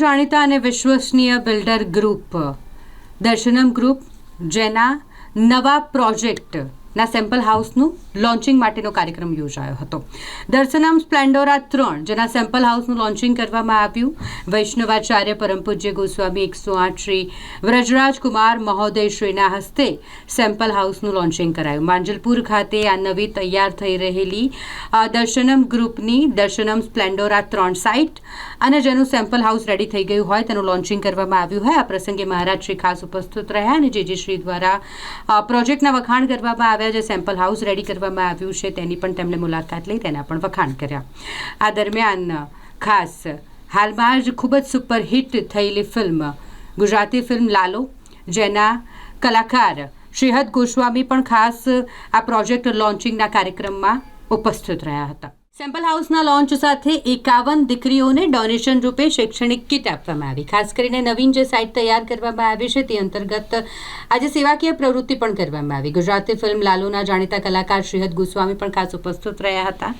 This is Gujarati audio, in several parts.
જાણીતા અને વિશ્વસનીય બિલ્ડર ગ્રુપ દર્શનમ ગ્રુપ જેના નવા પ્રોજેક્ટના સેમ્પલ હાઉસનું લોન્ચિંગ માટેનો કાર્યક્રમ યોજાયો હતો. દર્શનમ સ્પ્લેન્ડોરા ત્રણ, જેના સેમ્પલ હાઉસનું લોન્ચિંગ કરવામાં આવ્યું. વૈષ્ણવાચાર્ય પરમ પૂજ્ય ગોસ્વામી એકસો આઠ શ્રી વ્રજરાજ કુમાર મહોદય શ્રીના હસ્તે સેમ્પલ હાઉસનું લોન્ચિંગ કરાયું. માંજલપુર ખાતે આ નવી તૈયાર થઈ રહેલી દર્શનમ ગ્રુપની દર્શનમ સ્પ્લેન્ડોરા ત્રણ સાઇટ અને જેનું સેમ્પલ હાઉસ રેડી થઈ ગયું હોય તેનું લોન્ચિંગ કરવામાં આવ્યું હોય. આ પ્રસંગે મહારાજ શ્રી ખાસ ઉપસ્થિત રહ્યા અને જેજી શ્રી દ્વારા પ્રોજેક્ટના વખાણ કરવામાં આવ્યા, જે સેમ્પલ હાઉસ રેડી કરવામાં આવ્યું છે તેની પણ તેમણે મુલાકાત લઈ તેના પણ વખાણ કર્યા. આ દરમિયાન, ખાસ, હાલમાં જ ખૂબ જ સુપરહિટ થયેલી ફિલ્મ, ગુજરાતી ફિલ્મ લાલો, જેના કલાકાર શ્રીહદ ગોસ્વામી પણ ખાસ આ પ્રોજેક્ટ લોન્ચિંગના કાર્યક્રમમાં ઉપસ્થિત રહ્યા હતા. સેમ્પલ હાઉસના લોન્ચ સાથે એકાવન દીકરીઓને ડોનેશન રૂપે શૈક્ષણિક કીટ આપવામાં આવી. ખાસ કરીને નવીન જે સાઇટ તૈયાર કરવામાં આવી છે તે અંતર્ગત આજે સેવાકીય પ્રવૃત્તિ પણ કરવામાં આવી. ગુજરાતી ફિલ્મ લાલુના જાણીતા કલાકાર શ્રીહદ ગોસ્વામી પણ ખાસ ઉપસ્થિત રહ્યા હતા.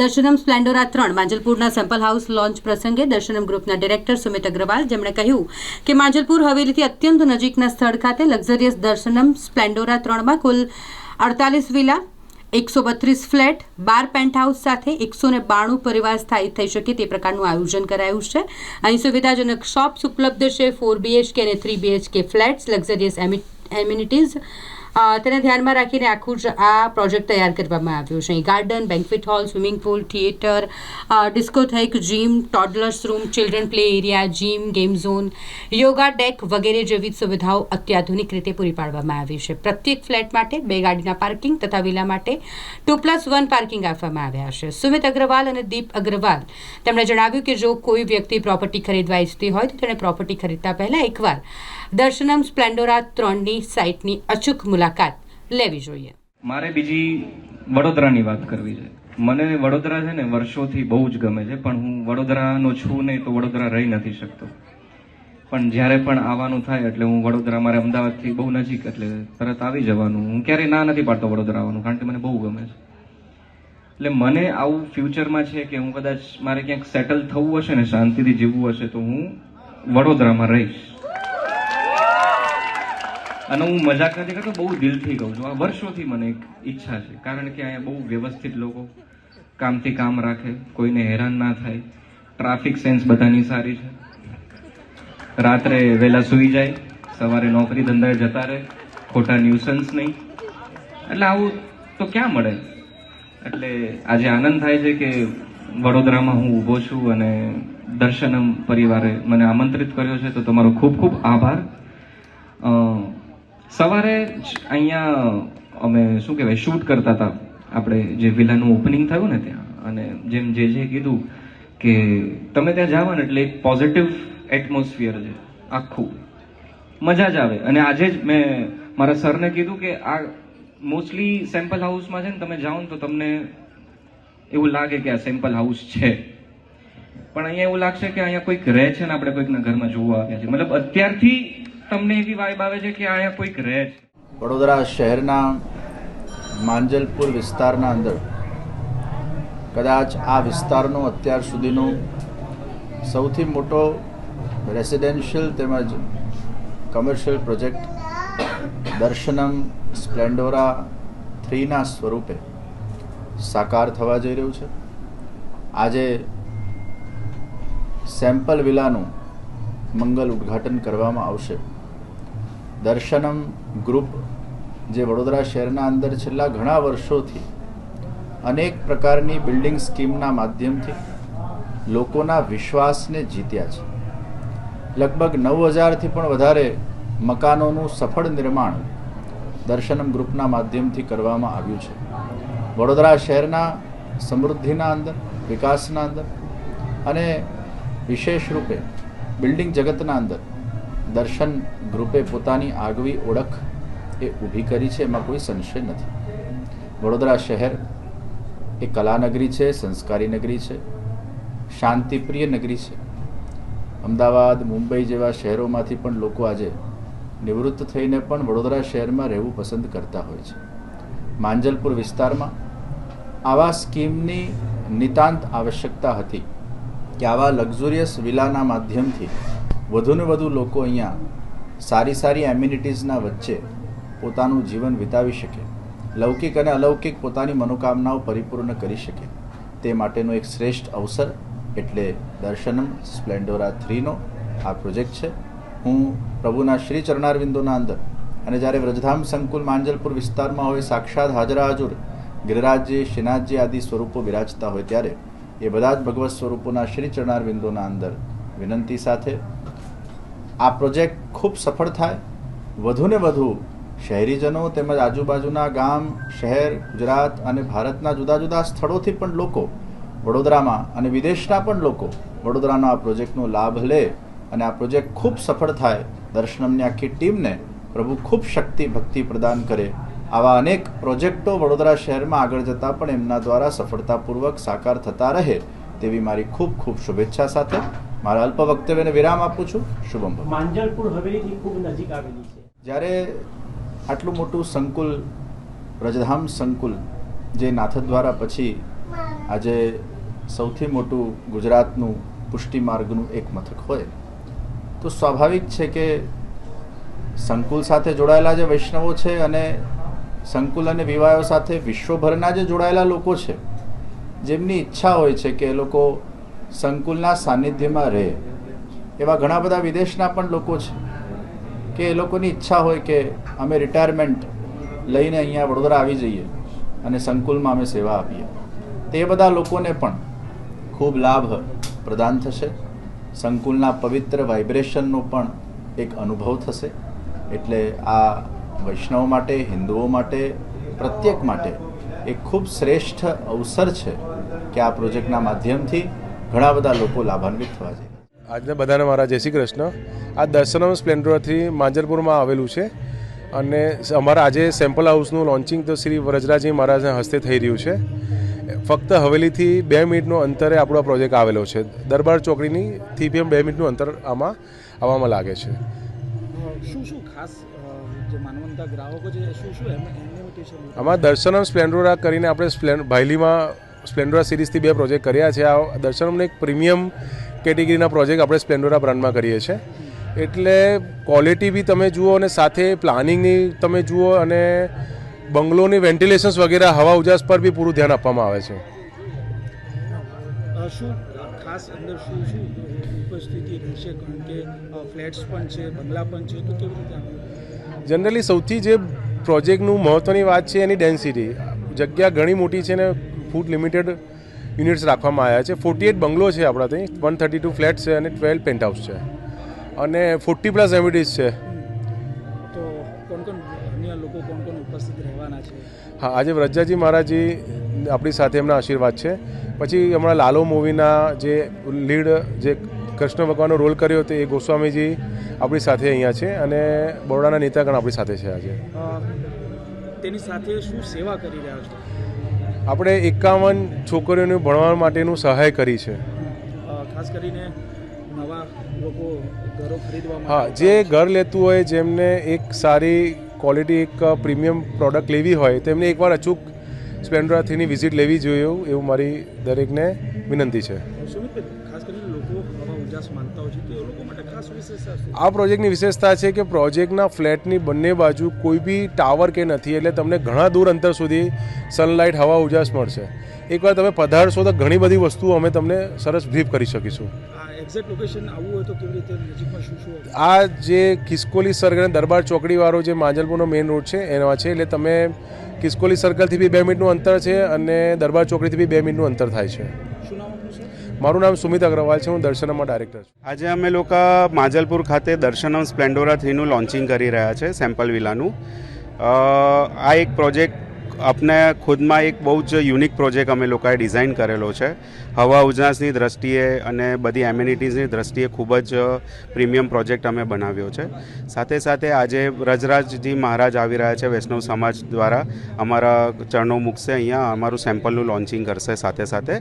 દર્શનમ સ્પ્લેન્ડોરા ત્રણ માંજલપુરના સેમ્પલ હાઉસ લોન્ચ પ્રસંગે દર્શનમ ગ્રુપના ડિરેક્ટર સુમિત અગ્રવાલ જેમણે કહ્યું કે માંજલપુર હવેલીથી અત્યંત નજીકના સ્થળ ખાતે લક્ઝરિયસ દર્શનમ સ્પ્લેન્ડોરા ત્રણમાં કુલ અડતાલીસ વિલા એકસો બત્રીસ ફ્લેટ, બાર પેન્ટ હાઉસ સાથે એકસો ને બાણું પરિવાર સ્થાયી થઈ શકે તે પ્રકારનું આયોજન કરાયું છે. અહીં સુવિધાજનક શોપ્સ ઉપલબ્ધ છે ફોર બીએચકે અને three BHK flats luxurious amenities તેને ધ્યાનમાં રાખીને આખું જ આ પ્રોજેક્ટ તૈયાર કરવામાં આવ્યું છે. Garden, banquet hall, swimming pool, theatre discotheque, gym toddlers room children play area gym game zone yoga deck વગેરે જેવી સુવિધાઓ અત્યાધુનિક રીતે પૂરી પાડવામાં આવી છે. પ્રત્યેક ફ્લેટ માટે બે ગાડીના પાર્કિંગ તથા વિલા માટે ટુ પ્લસ વન પાર્કિંગ આપવામાં આવ્યા છે. સુમિત અગ્રવાલ અને દીપ અગ્રવાલ તેમણે જણાવ્યું કે જો કોઈ વ્યક્તિ પ્રોપર્ટી ખરીદવા ઈચ્છતી હોય તો તેણે પ્રોપર્ટી ખરીદતા પહેલાં એકવાર દર્શનમ સ્પ્લેન્ડોરા ત્રણની સાઇટની અચૂક મુલાકાત લેવી જોઈએ. મારે બીજી વડોદરાની વાત કરવી છે. મને વડોદરા છે ને વર્ષોથી બહુ જ ગમે છે, પણ હું વડોદરાનો છું નહીં તો વડોદરા રહી નથી શકતો. પણ જ્યારે પણ આવવાનું થાય એટલે હું વડોદરા, મારે અમદાવાદથી બહુ નજીક એટલે તરત આવી જવાનું. હું ક્યારેય ના નથી પાડતો વડોદરા આવવાનું, કારણ કે મને બહુ ગમે છે. એટલે મને આવું ફ્યુચરમાં છે કે હું કદાચ મારે ક્યાંક સેટલ થવું હશે ને, શાંતિથી જીવવું હશે, તો હું વડોદરામાં રહીશ. અને હું મજાક નથી કરતો, બહુ દિલથી કહું છું. આ વર્ષોથી મને એક ઈચ્છા છે. કારણ કે અહીંયા બહુ વ્યવસ્થિત લોકો કામથી કામ રાખે, કોઈને હેરાન ના થાય. ટ્રાફિક સેન્સ બધાની સારી છે. રાત્રે વહેલા સૂઈ જાય, સવારે નોકરી ધંધાએ જતા રહે, ખોટા ન્યુસન્સ નહીં. એટલે આવું તો ક્યાં મળે? એટલે આજે આનંદ થાય છે કે વડોદરામાં હું ઊભો છું અને દર્શનમ પરિવારે મને આમંત્રિત કર્યો છે. તો તમારો ખૂબ ખૂબ આભાર. સવારે જ અહીંયા અમે શું કહેવાય શૂટ કરતા હતા આપણે જે વિલાનું ઓપનિંગ થયું ને ત્યાં. અને જેમ જે જે કીધું કે તમે ત્યાં જાઓ ને એટલે એક પોઝિટિવ એટમોસ્ફિયર છે, આખું. મજા જ આવે. અને આજે જ મેં મારા સરને કીધું કે આ મોસ્ટલી સેમ્પલ હાઉસમાં છે ને તમે જાઓ ને તો તમને એવું લાગે કે આ સેમ્પલ હાઉસ છે. પણ અહીંયા એવું લાગશે કે અહીંયા કોઈક રહે છે ને આપણે કોઈકના ઘરમાં જોવા આવ્યા છે. મતલબ અત્યારથી તમને એવી વાઇબ આવે છે કે અહીંયા કોઈક રહે છે? વડોદરા શહેરના માંજલપુર વિસ્તારના અંદર કદાચ આ વિસ્તારનો અત્યાર સુધીનો સૌથી મોટો રેસિડેન્શિયલ તેમજ કમર્શિયલ પ્રોજેક્ટ દર્શનમ સ્પ્લેન્ડોરા થ્રીના સ્વરૂપે સાકાર થવા જઈ રહ્યું છે. આજે સેમ્પલ વિલાનું મંગલ ઉદ્ઘાટન કરવામાં આવશે. દર્શનમ ગ્રુપ, જે વડોદરા શહેરના અંદર છેલ્લા ઘણા વર્ષોથી અનેક પ્રકારની બિલ્ડિંગ સ્કીમના માધ્યમથી લોકોના વિશ્વાસને જીત્યા છે. લગભગ નવ હજારથી પણ વધારે મકાનોનું સફળ નિર્માણ દર્શનમ ગ્રુપના માધ્યમથી કરવામાં આવ્યું છે. વડોદરા શહેરના સમૃદ્ધિના અંદર, વિકાસના અંદર અને વિશેષ રૂપે બિલ્ડિંગ જગતના અંદર દર્શન ગ્રુપે પોતાની આગવી ઓળખ એ ઊભી કરી છે, એમાં કોઈ સંશય નથી. વડોદરા શહેર એ કલાનગરી છે, સંસ્કારી નગરી છે, શાંતિપ્રિય નગરી છે. અમદાવાદ, મુંબઈ જેવા શહેરોમાંથી પણ લોકો આજે નિવૃત્ત થઈને પણ વડોદરા શહેરમાં રહેવું પસંદ કરતા હોય છે. માંજલપુર વિસ્તારમાં આવા સ્કીમની નિતાંત આવશ્યકતા હતી કે આવા લક્ઝુરિયસ વિલાના માધ્યમથી વધુને વધુ લોકો અહીંયા સારી સારી એમ્યુનિટીઝના વચ્ચે પોતાનું જીવન વિતાવી શકે. લૌકિક અને અલૌકિક પોતાની મનોકામનાઓ પરિપૂર્ણ કરી શકે. તે માટેનો એક શ્રેષ્ઠ અવસર એટલે દર્શનમ સ્પ્લેન્ડોરા થ્રીનો આ પ્રોજેક્ટ છે. હું પ્રભુના શ્રી ચરણારવિંદોના અંદર અને જ્યારે વ્રજધામ સંકુલ માંજલપુર વિસ્તારમાં હોય, સાક્ષાત હાજરા હાજુર ગિરિરાજજી શ્રીનાથજી આદિ સ્વરૂપો બિરાજતા હોય ત્યારે એ બધા જ ભગવત સ્વરૂપોના શ્રી ચરણારવિંદોના અંદર વિનંતી સાથે આ પ્રોજેક્ટ ખૂબ સફળ થાય. વધુને વધુ શહેરીજનો તેમજ આજુબાજુના ગામ, શહેર, ગુજરાત અને ભારતના જુદા જુદા સ્થળોથી પણ લોકો વડોદરામાં અને વિદેશના પણ લોકો વડોદરાનો આ પ્રોજેક્ટનો લાભ લે અને આ પ્રોજેક્ટ ખૂબ સફળ થાય. દર્શનમની આખી ટીમને પ્રભુ ખૂબ શક્તિ, ભક્તિ પ્રદાન કરે. આવા અનેક પ્રોજેક્ટો વડોદરા શહેરમાં આગળ જતાં પણ એમના દ્વારા સફળતાપૂર્વક સાકાર થતા રહે તેવી મારી ખૂબ ખૂબ શુભેચ્છા સાથે મારા અલ્પ વક્તવ્યને વિરામ આપું છું શુભમ. માંજલપુર હવેલીથી ખૂબ નજીક આવેલી છે જ્યારે આટલું મોટું સંકુલ રજધામ સંકુલ જે નાથદ્વારા પછી આજે સૌથી મોટું ગુજરાતનું પુષ્ટિ માર્ગનું એક મથક હોય તો સ્વાભાવિક છે કે સંકુલ સાથે જોડાયેલા જે વૈષ્ણવો છે અને સંકુલ અને વિવાહો સાથે વિશ્વભરના જે જોડાયેલા લોકો છે જેમની ઈચ્છા હોય છે કે એ લોકો સંકુલના સાનિધ્યમાં રહે. એવા ઘણા બધા વિદેશના પણ લોકો છે કે એ લોકોની ઈચ્છા હોય કે અમે રિટાયરમેન્ટ લઈને અહીંયા વડોદરા આવી જઈએ અને સંકુલમાં અમે સેવા આપીએ. તે બધા લોકોને પણ ખૂબ લાભ પ્રદાન થશે. સંકુલના પવિત્ર વાઇબ્રેશનનો પણ એક અનુભવ થશે. એટલે આ વૈષ્ણવ માટે, હિન્દુઓ માટે, પ્રત્યેક માટે એક ખૂબ શ્રેષ્ઠ અવસર છે કે આ પ્રોજેક્ટના માધ્યમથી ઘણા બધા લોકો લાભાન્વિત થવા છે. આજના બધાને મારા જય શ્રી કૃષ્ણ. આ દર્શનમ સ્પ્લેન્ડરથી માંજરપુરમાં આવેલું છે અને અમારા આજે સેમ્પલ હાઉસનું લોન્ચિંગ તો શ્રી વરજરાજી મહારાજના હસ્તે થઈ રહ્યું છે. ફક્ત હવેલીથી બે મિનિટનું અંતરે આપણો પ્રોજેક્ટ આવેલો છે. દરબાર ચોકડીની થી પીએમ બે મિનિટનું અંતર આમાં આવવામાં લાગે છે. શું શું ખાસ જે માનવંતા ગ્રાહકો છે શું શું એમ એમ્યુનિટી છે? આમાં દર્શનમ સ્પ્લેન્ડોરા કરીને આપણે સ્પ્લેન્ડ ભાઈલીમાં સ્પ્લેન્ડોરા સિરીઝથી બે પ્રોજેક્ટ કર્યા છે. આ દર્શનમને એક પ્રીમિયમ કેટેગરીના પ્રોજેક્ટ આપણે સ્પ્લેન્ડોરા બ્રાન્ડમાં કરીએ છીએ. એટલે ક્વોલિટી બી તમે જુઓ અને સાથે પ્લાનિંગની તમે જુઓ અને બંગલોની વેન્ટિલેશન્સ વગેરે હવા ઉજાસ પર બી પૂરું ધ્યાન આપવામાં આવે છે. શું ખાસ અંદર શું શું ઉપસ્થિતિ રહેશે? કારણ કે ફ્લેટ્સ પણ છે બંગલા પણ છે તો કેવી રીતે જનરલી સૌથી જે પ્રોજેક્ટનું મહત્ત્વની વાત છે એની ડેન્સિટી જગ્યા ઘણી મોટી છે ને ફૂટ લિમિટેડ યુનિટ્સ રાખવામાં આવ્યા છે. ફોર્ટી એટ બંગલો છે આપણા ત્યાં. વન થર્ટી ટુ ફ્લેટ છે અને ટ્વેલ્વ પેન્ટ હાઉસ છે. અને ફોર્ટી પ્લસ એમિટીઝ છે. તો કોણ કોણ અન્ય લોકો કોણ કોણ ઉપસ્થિત રહેવાના છે? હા આજે વ્રજાજી મહારાજજી આપણી સાથે એમના આશીર્વાદ છે. પછી હમણાં લાલો મૂવીના જે લીડ જે કૃષ્ણ ભગવાનનો રોલ કર્યો તે એ ગોસ્વામીજી આપણી સાથે અહીંયા છે અને બરોડાના નેતાગણ આપણી સાથે છે આજે. તેની સાથે શું સેવા કરી રહ્યા છો? આપણે એકાવન છોકરીઓને ભણવા માટેનું સહાય કરી છે. ખાસ કરીને નવા લોકો ઘરો ખરીદવા હા જે ઘર લેતું હોય જેમને એક સારી ક્વોલિટી એક પ્રીમિયમ પ્રોડક્ટ લેવી હોય તેમને એકવાર અચૂક સ્પેન્ડ્રાથીની વિઝિટ લેવી જોઈએ એવું- મારી દરેકને વિનંતી છે. ખાસ કરીને લોકો ઉજાસ માનતા હોય છે કે લોકો આ પ્રોજેક્ટની વિશેષતા છે કે પ્રોજેક્ટના ફ્લેટની બંને બાજુ કોઈ બી ટાવર કે નથી એટલે તમને ઘણા દૂર અંતર સુધી સનલાઇટ હવા ઉજાસ મળશે. એકવાર તમે પધારશો તો ઘણી બધી વસ્તુઓ અમે તમને સરસ બ્રીફ કરી શકીશું. આ જે કિસ્કોલી સર્કલ અને દરબાર ચોકડીવાળો જે માંજલપુરનો મેઇન રોડ છે એમાં છે એટલે તમે કિસ્કોલી સર્કલથી બી બે મિનિટનું અંતર છે અને દરબાર ચોકડીથી બી બે મિનિટનું અંતર થાય છે. મારું નામ સુમિત અગ્રવાલ છે, હું દર્શનમાં ડાયરેક્ટર છું. આજે અમે લોકો માજલપુર ખાતે દર્શનમ સ્પ્લેન્ડોરા થ્રીનું લોન્ચિંગ કરી રહ્યા છે સેમ્પલ વિલાનું આ એક પ્રોજેક્ટ આપને ખુદમાં એક બહુ જ યુનિક પ્રોજેક્ટ અમે લોકોએ ડિઝાઇન કરેલો છે. હવા ઉજાસની દ્રષ્ટિએ અને બધી એમ્યુનિટીઝની દ્રષ્ટિએ ખૂબ જ પ્રીમિયમ પ્રોજેક્ટ અમે બનાવ્યો છે. સાથે સાથે આજે રજરાજજી મહારાજ આવી રહ્યા છે વૈષ્ણવ સમાજ દ્વારા. અમારા ચરણો મૂકશે અહીંયા, અમારું સેમ્પલનું લોન્ચિંગ કરશે સાથે સાથે.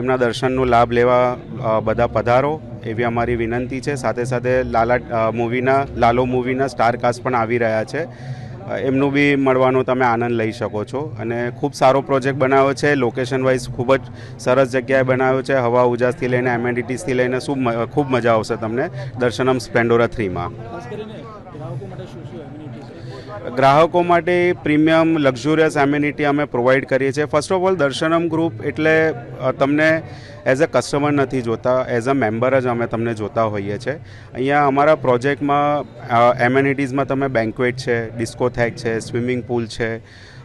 એમના દર્શનનો લાભ લેવા બધા પધારો એવી અમારી વિનંતી છે. સાથે સાથે લાલા મૂવીના લાલો મૂવીના સ્ટાર કાસ્ટ પણ આવી રહ્યા છે. એમનું બી મળવાનો તમે આનંદ લઈ શકો છો. અને ખૂબ સારો પ્રોજેક્ટ બનાવ્યો છે. લોકેશન વાઇઝ ખૂબ જ સરસ જગ્યાએ બનાવ્યો છે. હવા ઉજાસથી લઈને એમેનિટીઝથી લઈને શું ખૂબ મજા આવશે તમને દર્શનમ સ્પ્લેન્ડોરા થ્રીમાં ગ્રાહકો માટે પ્રીમિયમ લક્ઝુરિયસ એમ્યુનિટી અમે પ્રોવાઈડ કરીએ છીએ. First of all Darshanam group એટલે તમને એઝ અ કસ્ટમર નથી જોતા એઝ અ મેમ્બર જ અમે તમને જોતા હોઈએ છીએ. અહીંયા અમારા પ્રોજેક્ટમાં એમ્યુનિટીઝમાં તમે બેન્ક્વેટ છે ડિસ્કોથેક છે સ્વિમિંગ પુલ છે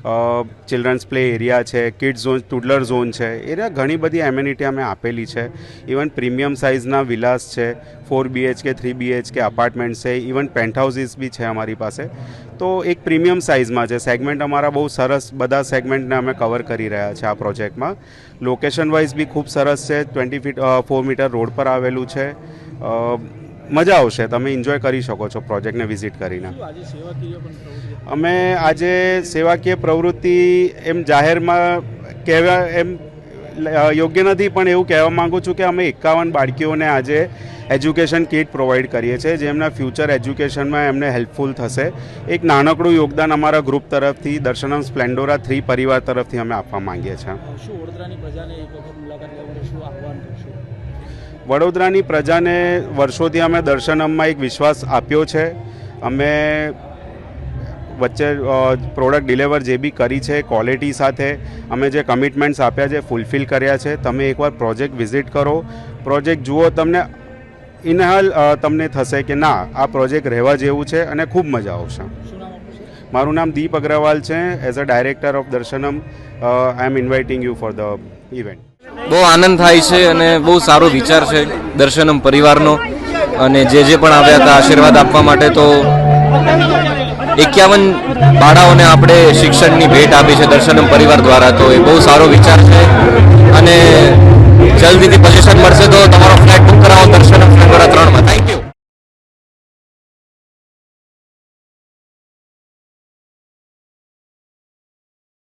ચિલ્ડ્રન્સ પ્લે એરિયા છે કિડ ઝોન ટુડલર ઝોન છે, એના ઘણી બધી એમ્યુનિટી અમે આપેલી છે. ઇવન પ્રીમિયમ સાઇઝના વિલાસ છે four BHK three BHK apartment છે ઇવન પેન્ટ હાઉસીસ બી છે અમારી પાસે. તો એક પ્રીમિયમ સાઇઝમાં છે. સેગમેન્ટ અમારા બહુ સરસ, બધા સેગમેન્ટને અમે કવર કરી રહ્યા છે આ પ્રોજેક્ટમાં લોકેશન વાઇઝ બી ખૂબ સરસ છે. Twenty feet four metre road પર આવેલું છે. મજા આવશે. તમે એન્જોય કરી શકો છો પ્રોજેક્ટને વિઝિટ કરીને. અમે આજે સેવાકીય પ્રવૃત્તિ એમ જાહેરમાં કહેવા, એમ યોગ્ય નથી, પણ એવું કહેવા માંગુ છું કે અમે એકાવન બાળકીઓને આજે એજ્યુકેશન કિટ પ્રોવાઈડ કરીએ છીએ જેમના ફ્યુચર એજ્યુકેશનમાં એમને હેલ્પફુલ થશે. એક નાનકડું યોગદાન અમારા ગ્રુપ તરફથી, દર્શનમ સ્પ્લેન્ડોરા થ્રી પરિવાર તરફથી અમે આપવા માંગીએ છીએ. વડોદરાની પ્રજાને વર્ષોથી અમે દર્શનમમાં એક વિશ્વાસ આપ્યો છે. અમે વચ્ચે પ્રોડક્ટ ડિલિવર જે બી કરી છે ક્વોલિટી સાથે અમે જે કમિટમેન્ટ્સ આપ્યા છે ફૂલફિલ કર્યા છે તમે એકવાર પ્રોજેક્ટ વિઝિટ કરો. પ્રોજેક્ટ જુઓ તમને ઇનહાલ તમને થશે કે ના આ પ્રોજેક્ટ રહેવા જેવું છે અને ખૂબ મજા આવશે. મારું નામ દીપ અગ્રવાલ છે. As a director of Darshanam I am inviting you for the event બહુ આનંદ થાય છે અને બહુ સારો વિચાર છે દર્શનમ પરિવારનો. અને જે જે પણ આવ્યા હતા આશીર્વાદ આપવા માટે તો એકાવન બાળાઓને આપણે શિક્ષણની ભેટ આપી છે દર્શનમ પરિવાર દ્વારા. તો એ બહુ સારો વિચાર છે. અને જલ્દીથી પોઝિશન મળશે તો તમારો ફ્લેટ બુક કરાવો દર્શનમ પરિવાર ત્રણમાં થેન્ક યુ